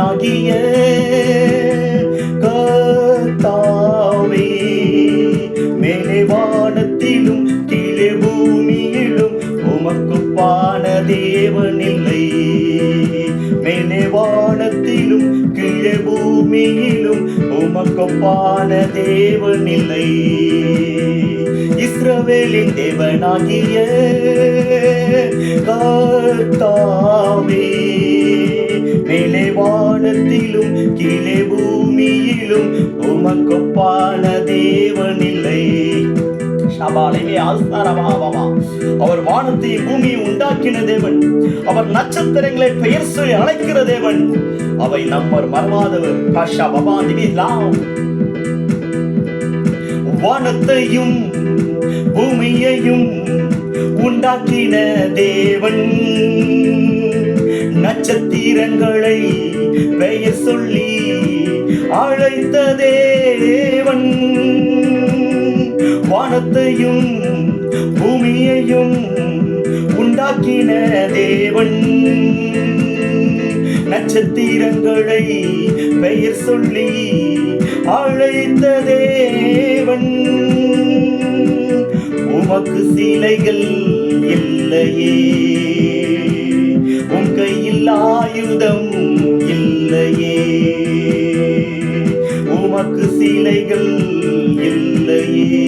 தேவனாகிய கத்தாவே மேலே வானத்திலும் கீழே பூமியிலும் உமக்குப்பான தேவனில்லை மேலே வானத்திலும் கீழே பூமியிலும் உமக்குப்பான தேவனில்லை இஸ்ரவேலின் தேவனாகிய உமக்கொப்பான தேவனில்லை ஷபாலிலே ஆஸ்தாரமாவமா அவர் வானத்தை பூமியை உண்டாக்கின தேவன். அவர் நட்சத்திரங்களை பெயர் சொல்லி அழைக்கிற தேவன். அவை நம்மர் மறவாதவர். காஷா பபா திவிலாம் வானத்தையும் பூமியையும் உண்டாக்கின தேவன். நட்சத்திரங்களை பெயர் சொல்லி அழைத்த தேவன். வானத்தையும் பூமியையும் உண்டாக்கின தேவன். நட்சத்திரங்களை பெயர் சொல்லி அழைத்த தேவன். உமக்கு சிலைகள் இல்லையே. உன் கையில் ஆயுதம் இல்லையே. சிலைகள் இல்லையே.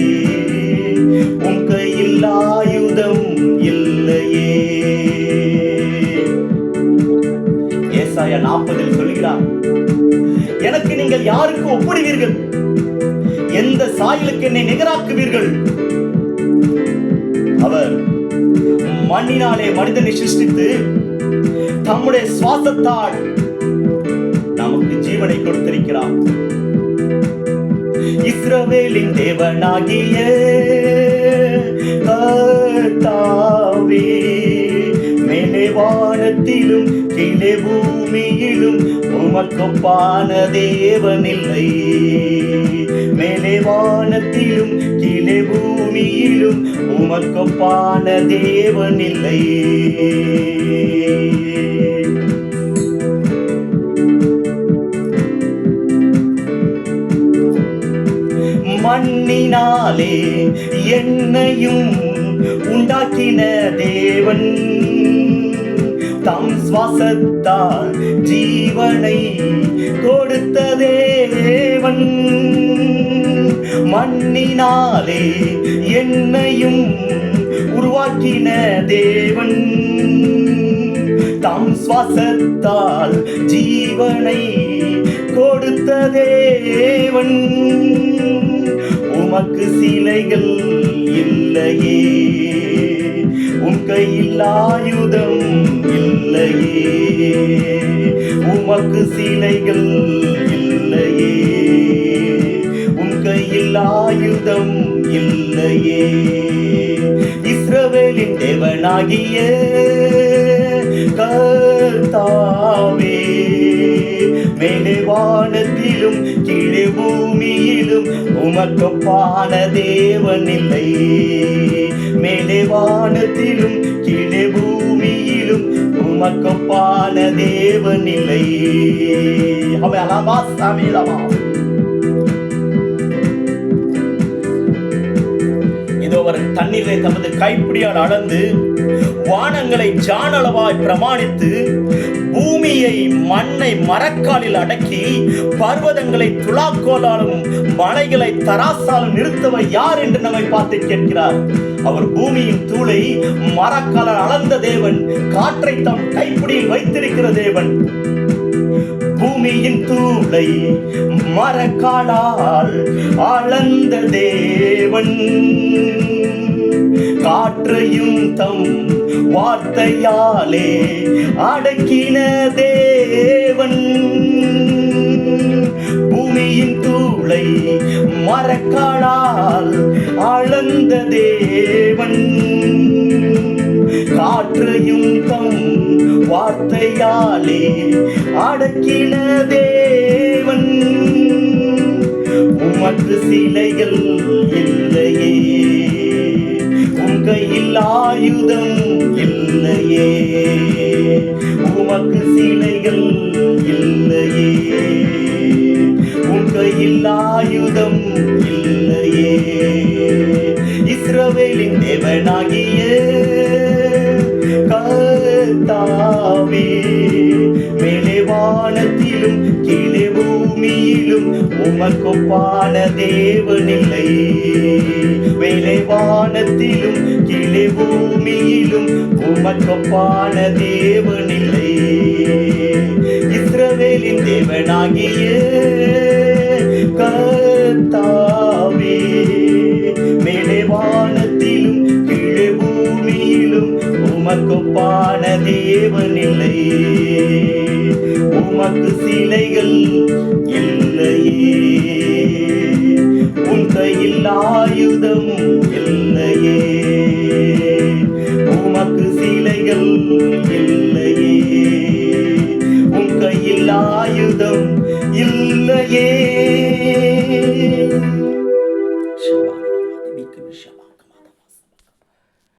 உன் கையில் ஆயுதம் இல்லையே. ஏசாயா நாற்பதில் சொல்கிறார் எனக்கு நீங்கள் யாருக்கு ஒப்பிடுவீர்கள்? எந்த சாயலுக்கு என்னை நிகராக்குவீர்கள்? அவர் மண்ணினாலே மனிதனை சிருஷ்டித்து தம்முடைய சுவாசத்தால் நமக்கு ஜீவனை கொடுத்திருக்கிறார். இஸ்ரவேலின் தேவனாகிய கர்த்தாவே மேலே வானத்திலும் கீழே பூமியிலும் உமக்கொப்பான தேவனில்லை. மேலே வானத்திலும் கீழே பூமியிலும் உமக்கொப்பான தேவனில்லை. மண்ணினாலே என்னையும் உண்டாக்கின தேவன். தம் சுவாசத்தால் ஜீவனை கொடுத்த தேவன். மண்ணினாலே என்னையும் உருவாக்கின தேவன். தம் சுவாசத்தால் ஜீவனை கொடுத்த தேவன். உமக்கு சிலைகள் இல்லையே. உன் கையில் ஆயுதம் இல்லையே. உமக்கு சிலைகள் இல்லையே. உன் கையில் ஆயுதம் இல்லையே. இஸ்ரவேலின் தேவனாகிய கர்த்தாவே மேலே வானத்தில் கீழே பூமியிலும் உமக்கொப்பான தேவனில்லை மேலே வானத்திலும் கீழே பூமியிலும் உமக்கொப்பான தேவனில்லை அவை அலாபா சாமிலமா இதோ அவர் தண்ணீரை தமது கைப்பிடியால் அளந்து வானங்களை ஜானளவாய் பிரமாணித்து பூமியை மண்ணை மரக்காலில் அடக்கி பர்வதங்களை துலாக்கோலாலும் மலைகளை தராசாலும் நிறுத்தவர் யார் என்று நம்மை பார்த்து கேட்கிறார். அவர் பூமியின் தூளை மரக்காலால் அளந்த தேவன் காற்றை தம் கைப்பிடியில் வைத்திருக்கிற தேவன். பூமியின் தூளை மரக்காலால் அளந்த தேவன். காற்றையும் தம் வார்த்தையாலே அடக்கின தேவன். பூமியின் தூளை மரக்காலால் அளந்த தேவன். காற்றையும் தம் வார்த்தையாலே அடக்கின தேவன். உமக்கு சிலைகள் ஆயுதம் இல்லையே. உமக்கு சீலைகள் இல்லையே. உன் கையில் ஆயுதம் இல்லையே. இஸ்ரவேலின் தேவனாகிய கர்த்தாவே மேலே வானத்தில் பூமியிலும் உமக்கொப்பான தேவனில்லை. மேலே வானத்திலும் கீழே பூமியிலும் உமக்கொப்பான தேவனில்லை. இஸ்ரவேலின் தேவனாகிய கர்த்தாவே மேலே வானத்திலும் கீழே பூமியிலும் உமக்கொப்பான தேவனில்லை. உமக்கு சிலைகள் இல்லை. உன் கையில் ஆயுதம்